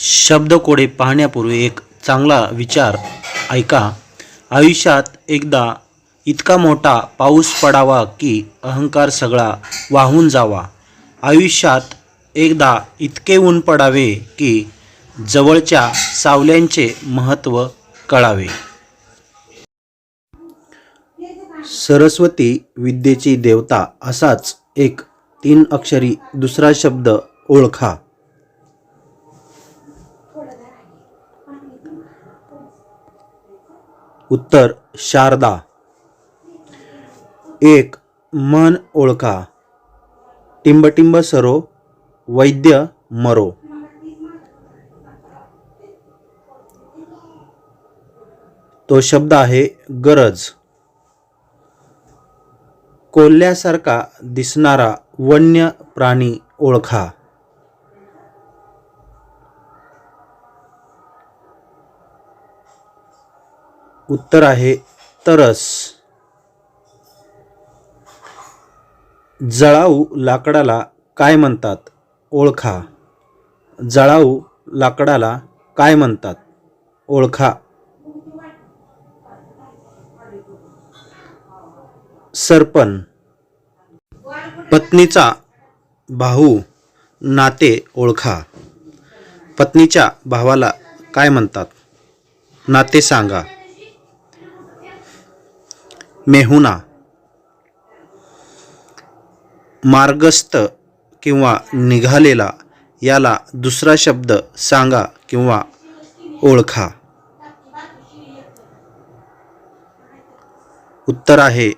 शब्दकोडे पाहण्यापूर्वी एक चांगला विचार ऐका. आयुष्यात एकदा इतका मोठा पाऊस पडावा की अहंकार सगळा वाहून जावा. आयुष्यात एकदा इतके ऊन पडावे की जवळच्या सावल्यांचे महत्त्व कळावे. सरस्वती विद्येची देवता असाच एक तीन अक्षरी दुसरा शब्द ओळखा. उत्तर शारदा. एक मन ओळखा. टिंबटिंब सरो वैद्य मरो. तो शब्द आहे गरज. कोल्ह्यासारखा दिसणारा वन्य प्राणी ओळखा. उत्तर आहे तरस. जळाऊ लाकडाला काय म्हणतात? ओळखा. जळाऊ लाकडाला काय म्हणतात? ओळखा. सरपण. पत्नीचा भाऊ नाते ओळखा. पत्नीच्या भावाला काय म्हणतात? नाते सांगा. मेहुना. मार्गस्थ किंवा निघालेला याला दुसरा शब्द सांगा किंवा ओळखा. उत्तर आहे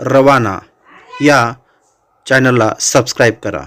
रवाना. या चॅनलला सबस्क्राईब करा.